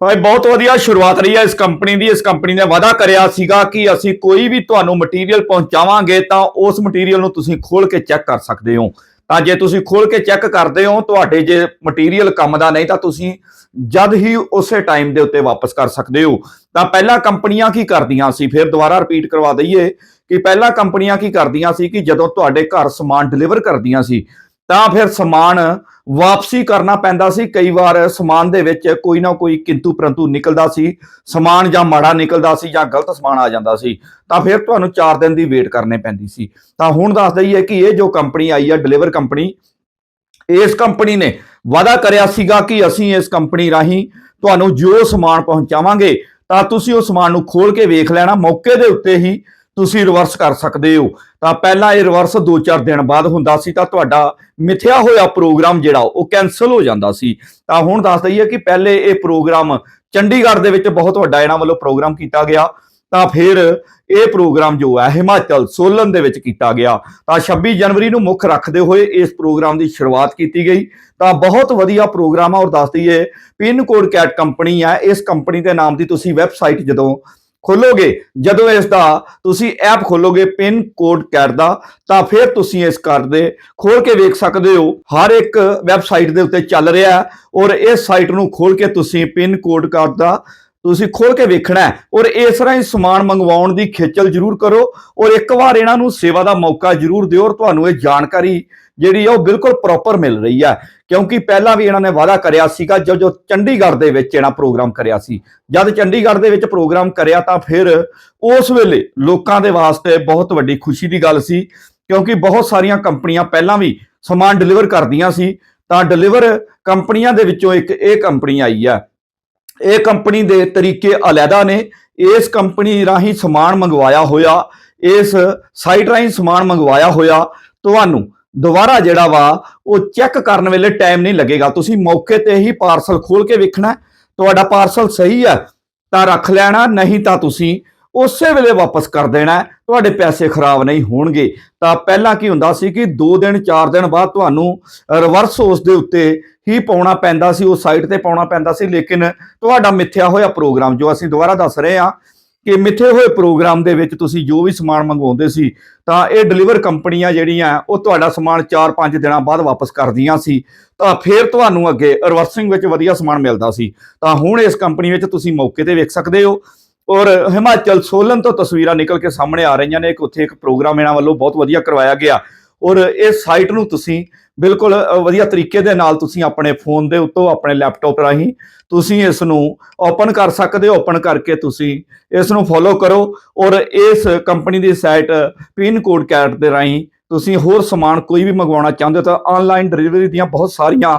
ਭਾਈ ਬਹੁਤ ਵਧੀਆ ਸ਼ੁਰੂਆਤ ਰਹੀ ਹੈ, ਇਸ ਕੰਪਨੀ ਦੀ, ਇਸ ਕੰਪਨੀ ਨੇ ਵਾਅਦਾ ਕਰਿਆ ਸੀਗਾ ਕਿ ਅਸੀਂ ਕੋਈ ਵੀ ਤੁਹਾਨੂੰ ਮਟੀਰੀਅਲ ਪਹੁੰਚਾਵਾਂਗੇ ਤਾਂ ਉਸ ਮਟੀਰੀਅਲ ਨੂੰ ਤੁਸੀਂ ਖੋਲ ਕੇ ਚੈੱਕ ਕਰ ਸਕਦੇ ਹੋ। ਤਾਂ ਜੇ ਤੁਸੀਂ ਖੋਲ ਕੇ ਚੈੱਕ ਕਰਦੇ ਹੋ, ਤੁਹਾਡੇ ਜੇ ਮਟੀਰੀਅਲ ਕੰਮ ਦਾ ਨਹੀਂ ਤਾਂ ਤੁਸੀਂ ਜਦ ਹੀ ਉਸੇ ਟਾਈਮ ਦੇ ਉੱਤੇ ਵਾਪਸ ਕਰ ਸਕਦੇ ਹੋ। ਤਾਂ ਪਹਿਲਾਂ ਕੰਪਨੀਆਂ ਕੀ ਕਰਦੀਆਂ ਸੀ? ਫਿਰ ਦੁਬਾਰਾ ਰਿਪੀਟ ਕਰਵਾ ਦਈਏ ਕਿ ਪਹਿਲਾਂ ਕੰਪਨੀਆਂ ਕੀ ਕਰਦੀਆਂ ਸੀ ਕਿ ਜਦੋਂ ਤੁਹਾਡੇ ਘਰ ਸਮਾਨ ਡਿਲੀਵਰ ਕਰਦੀਆਂ ਸੀ ਤਾਂ ਫਿਰ ਸਮਾਨ ਵਾਪਸੀ ਕਰਨਾ ਪੈਂਦਾ ਸੀ। ਕਈ ਵਾਰ ਸਮਾਨ ਦੇ ਵਿੱਚ ਕੋਈ ਨਾ ਕੋਈ ਕਿੰਤੂ ਪਰੰਤੂ ਨਿਕਲਦਾ ਸੀ। ਸਮਾਨ ਜਾਂ ਮਾੜਾ ਨਿਕਲਦਾ ਸੀ ਜਾਂ ਗਲਤ ਸਮਾਨ ਆ ਜਾਂਦਾ ਸੀ। ਤਾਂ ਫਿਰ ਤੁਹਾਨੂੰ 4 ਦਿਨ ਦੀ ਵੇਟ ਕਰਨੀ ਪੈਂਦੀ ਸੀ। ਤਾਂ ਹੁਣ ਦੱਸ ਦਈਏ ਕਿ ਇਹ ਜੋ ਕੰਪਨੀ ਆਈ ਹੈ ਡਿਲੀਵਰ ਕੰਪਨੀ, ਇਸ ਕੰਪਨੀ ਨੇ ਵਾਅਦਾ ਕਰਿਆ ਸੀਗਾ ਕਿ ਅਸੀਂ ਇਸ ਕੰਪਨੀ ਰਾਹੀਂ ਤੁਹਾਨੂੰ ਜੋ ਸਮਾਨ ਪਹੁੰਚਾਵਾਂਗੇ, ਤਾਂ ਤੁਸੀਂ ਉਹ ਸਮਾਨ ਨੂੰ ਖੋਲ ਕੇ ਵੇਖ ਲੈਣਾ। ਮੌਕੇ ਦੇ ਉੱਤੇ ਹੀ ਤੁਸੀਂ ਰਿਵਰਸ ਕਰ ਸਕਦੇ ਹੋ। ਤਾਂ ਪਹਿਲਾਂ ਇਹ ਰਿਵਰਸ 2-4 ਦਿਨ ਬਾਅਦ ਹੁੰਦਾ ਸੀ, ਤਾਂ ਤੁਹਾਡਾ ਮਿਥਿਆ ਹੋਇਆ ਪ੍ਰੋਗਰਾਮ ਜਿਹੜਾ, ਉਹ ਕੈਨਸਲ ਹੋ ਜਾਂਦਾ ਸੀ। ਤਾਂ ਹੁਣ ਦੱਸ ਦਈਏ ਕਿ ਪਹਿਲੇ ਇਹ ਪ੍ਰੋਗਰਾਮ ਚੰਡੀਗੜ੍ਹ ਦੇ ਵਿੱਚ ਬਹੁਤ ਵੱਡਾ ਇਹਨਾਂ ਵੱਲੋਂ ਪ੍ਰੋਗਰਾਮ ਕੀਤਾ ਗਿਆ। ਤਾਂ ਫਿਰ ਇਹ ਪ੍ਰੋਗਰਾਮ ਜੋ ਹੈ, ਹਿਮਾਚਲ ਸੋਲਨ ਦੇ ਵਿੱਚ ਕੀਤਾ ਗਿਆ। ਤਾਂ 26 ਜਨਵਰੀ ਨੂੰ ਮੁੱਖ ਰੱਖਦੇ ਹੋਏ ਇਸ ਪ੍ਰੋਗਰਾਮ ਦੀ ਸ਼ੁਰੂਆਤ ਕੀਤੀ ਗਈ। ਤਾਂ ਬਹੁਤ ਵਧੀਆ ਪ੍ਰੋਗਰਾਮ ਆ, ਔਰ ਦੱਸ ਦਈਏ, ਪਿਨ ਕੋਡ ਕੈਟ ਕੰਪਨੀ ਹੈ ਇਸ ਕੰਪਨੀ ਦੇ ਨਾਮ ਦੀ ਤੁਸੀਂ ਵੈਬਸਾਈਟ ਜਦੋਂ ਖੋਲੋਗੇ? ਜਦੋਂ ਇਸ ਦਾ ਤੁਸੀਂ ਐਪ ਖੋਲੋਗੇ ਪਿਨ ਕੋਡ ਕੈਟ ਦਾ, ਤਾਂ ਫਿਰ ਤੁਸੀਂ ਇਸ ਕਾਰਡ ਦੇ ਖੋਲ ਕੇ ਵੇਖ ਸਕਦੇ ਹੋ। ਹਰ ਇੱਕ ਵੈਬਸਾਈਟ ਦੇ ਉੱਤੇ ਚੱਲ ਰਿਹਾ ਔਰ ਇਸ ਸਾਈਟ ਨੂੰ ਖੋਲ ਕੇ ਤੁਸੀਂ ਪਿਨ ਕੋਡ ਕਾਰਡ ਦਾ ਤੁਸੀਂ ਖੋਲ ਕੇ ਵੇਖਣਾ ਔਰ ਇਸ ਤਰ੍ਹਾਂ ਹੀ ਸਮਾਨ ਮੰਗਵਾਉਣ ਦੀ ਖੇਚਲ ਜ਼ਰੂਰ ਕਰੋ ਔਰ ਇੱਕ ਵਾਰ ਇਹਨਾਂ ਨੂੰ ਸੇਵਾ ਦਾ ਮੌਕਾ ਜ਼ਰੂਰ ਦਿਓ ਔਰ ਤੁਹਾਨੂੰ ਇਹ ਜਾਣਕਾਰੀ ਜਿਹੜੀ ਆ ਉਹ ਬਿਲਕੁਲ ਪ੍ਰੋਪਰ ਮਿਲ ਰਹੀ ਹੈ। ਕਿਉਂਕਿ ਪਹਿਲਾਂ ਵੀ ਇਹਨਾਂ ਨੇ ਵਾਅਦਾ ਕਰਿਆ ਸੀਗਾ ਜੋ ਜੋ ਚੰਡੀਗੜ੍ਹ ਦੇ ਵਿੱਚ ਇਹਨਾਂ ਪ੍ਰੋਗਰਾਮ ਕਰਿਆ ਸੀ। ਜਦ ਚੰਡੀਗੜ੍ਹ ਦੇ ਵਿੱਚ ਪ੍ਰੋਗਰਾਮ ਕਰਿਆ ਤਾਂ ਫਿਰ ਉਸ ਵੇਲੇ ਲੋਕਾਂ ਦੇ ਵਾਸਤੇ ਬਹੁਤ ਵੱਡੀ ਖੁਸ਼ੀ ਦੀ ਗੱਲ ਸੀ, ਕਿਉਂਕਿ ਬਹੁਤ ਸਾਰੀਆਂ ਕੰਪਨੀਆਂ ਪਹਿਲਾਂ ਵੀ ਸਮਾਨ ਡਿਲੀਵਰ ਕਰਦੀਆਂ ਸੀ, ਤਾਂ ਡਿਲੀਵਰ ਕੰਪਨੀਆਂ ਦੇ ਵਿੱਚੋਂ ਇੱਕ ਇਹ ਕੰਪਨੀ ਆਈ ਹੈ। ਇਹ ਕੰਪਨੀ ਦੇ ਤਰੀਕੇ ਅਲੱਗਾ ਨੇ, ਇਸ ਕੰਪਨੀ ਰਾਹੀਂ ਸਮਾਨ ਮੰਗਵਾਇਆ ਹੋਇਆ, ਇਸ ਸਾਈਟ ਰਾਹੀਂ ਸਮਾਨ ਮੰਗਵਾਇਆ ਹੋਇਆ। ਤੁਹਾਨੂੰ ਦੁਬਾਰਾ ਜਿਹੜਾ ਵਾ, ਉਹ ਚੈੱਕ ਕਰਨ ਵੇਲੇ ਟਾਈਮ ਨਹੀਂ ਲੱਗੇਗਾ। ਤੁਸੀਂ ਮੌਕੇ ਤੇ ਹੀ ਪਾਰਸਲ ਖੋਲ ਕੇ ਵੇਖਣਾ ਤੁਹਾਡਾ ਪਾਰਸਲ ਸਹੀ ਹੈ, ਤਾਂ ਰੱਖ ਲੈਣਾ, ਨਹੀਂ ਤਾਂ ਤੁਸੀਂ ਉਸੇ ਵੇਲੇ ਵਾਪਸ ਕਰ ਦੇਣਾ ਤੁਹਾਡੇ ਪੈਸੇ ਖਰਾਬ ਨਹੀਂ ਹੋਣਗੇ। ਤਾਂ ਪਹਿਲਾਂ ਕੀ ਹੁੰਦਾ ਸੀ ਕਿ 2 ਦਿਨ 4 ਦਿਨ ਬਾਅਦ ਤੁਹਾਨੂੰ ਰਿਵਰਸ ਉਸ ਦੇ ਉੱਤੇ ਹੀ ਪਾਉਣਾ ਪੈਂਦਾ ਸੀ, ਉਹ ਸਾਈਟ ਤੇ ਪਾਉਣਾ ਪੈਂਦਾ ਸੀ। ਲੇਕਿਨ ਤੁਹਾਡਾ ਮਿੱਥਿਆ ਹੋਇਆ ਪ੍ਰੋਗਰਾਮ ਜੋ ਅਸੀਂ ਦੁਬਾਰਾ ਦੱਸ ਰਹੇ ਹਾਂ ਕਿ ਮਿੱਥੇ ਹੋਏ ਪ੍ਰੋਗਰਾਮ ਦੇ ਵਿੱਚ ਤੁਸੀਂ ਜੋ ਵੀ ਸਮਾਨ ਮੰਗਵਾਉਂਦੇ ਸੀ, ਤਾਂ ਇਹ ਡਿਲੀਵਰ ਕੰਪਨੀਆਂ ਜਿਹੜੀਆਂ, ਉਹ ਤੁਹਾਡਾ ਸਮਾਨ 4-5 ਦਿਨਾਂ ਬਾਅਦ ਵਾਪਸ ਕਰਦੀਆਂ ਸੀ। ਤਾਂ ਫਿਰ ਤੁਹਾਨੂੰ ਅੱਗੇ ਰਿਵਰਸਿੰਗ ਵਿੱਚ ਵਧੀਆ ਸਮਾਨ ਮਿਲਦਾ ਸੀ। ਤਾਂ ਹੁਣ ਇਸ ਕੰਪਨੀ ਵਿੱਚ ਤੁਸੀਂ ਮੌਕੇ ਤੇ ਵੇਖ ਸਕਦੇ ਹੋ। ਔਰ ਹਿਮਾਚਲ ਸੋਲਨ ਤੋਂ ਤਸਵੀਰਾਂ ਨਿਕਲ ਕੇ ਸਾਹਮਣੇ ਆ ਰਹੀਆਂ ਨੇ। ਕਿ ਉੱਥੇ ਇੱਕ ਪ੍ਰੋਗਰਾਮ ਇਹਨਾਂ ਵੱਲੋਂ ਬਹੁਤ ਵਧੀਆ ਕਰਵਾਇਆ ਗਿਆ। ਔਰ ਇਸ ਸਾਈਟ ਨੂੰ ਤੁਸੀਂ ਬਿਲਕੁਲ ਵਧੀਆ ਤਰੀਕੇ ਦੇ ਨਾਲ ਤੁਸੀਂ ਆਪਣੇ ਫੋਨ ਦੇ ਉੱਤੋਂ, ਆਪਣੇ ਲੈਪਟਾਪ ਰਾਹੀਂ ਤੁਸੀਂ ਇਸ ਨੂੰ ਓਪਨ ਕਰ ਸਕਦੇ ਹੋ ਓਪਨ ਕਰਕੇ ਤੁਸੀਂ ਇਸ ਨੂੰ ਫੋਲੋ ਕਰੋ ਔਰ ਇਸ ਕੰਪਨੀ ਦੀ ਸਾਈਟ ਪਿਨ ਕੋਡ ਕੈਟ ਦੇ ਰਾਹੀਂ ਤੁਸੀਂ ਹੋਰ ਸਮਾਨ ਕੋਈ ਵੀ ਮੰਗਵਾਉਣਾ ਚਾਹੁੰਦੇ ਹੋ ਤਾਂ ਆਨਲਾਈਨ ਡਿਲੀਵਰੀ ਦੀਆਂ ਬਹੁਤ ਸਾਰੀਆਂ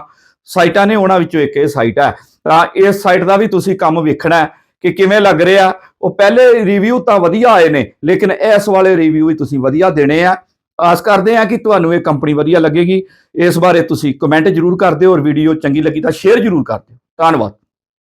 ਸਾਈਟਾਂ ਨੇ ਉਹਨਾਂ ਵਿੱਚੋਂ ਇੱਕ ਇਹ ਸਾਈਟ ਹੈ। ਤਾਂ ਇਸ ਸਾਈਟ ਦਾ ਵੀ ਤੁਸੀਂ ਕੰਮ ਵੇਖਣਾ ਹੈ ਕਿ ਕਿਵੇਂ ਲੱਗ ਰਿਹਾ। ਉਹ ਪਹਿਲੇ ਰਿਵਿਊ ਤਾਂ ਵਧੀਆ ਆਏ ਨੇ, ਲੇਕਿਨ ਇਸ ਵਾਲੇ ਰਿਵਿਊ ਵੀ ਤੁਸੀਂ ਵਧੀਆ ਦੇਣੇ ਆ। ਆਸ ਕਰਦੇ ਹਾਂ ਕਿ ਤੁਹਾਨੂੰ ਇਹ ਕੰਪਨੀ ਵਧੀਆ ਲੱਗੇਗੀ। ਇਸ ਬਾਰੇ ਤੁਸੀਂ ਕਮੈਂਟ ਜਰੂਰ ਕਰ ਦਿਓ ਔਰ ਵੀਡੀਓ ਚੰਗੀ ਲੱਗੀ ਤਾਂ ਸ਼ੇਅਰ ਜਰੂਰ ਕਰ ਦਿਓ। ਧੰਨਵਾਦ।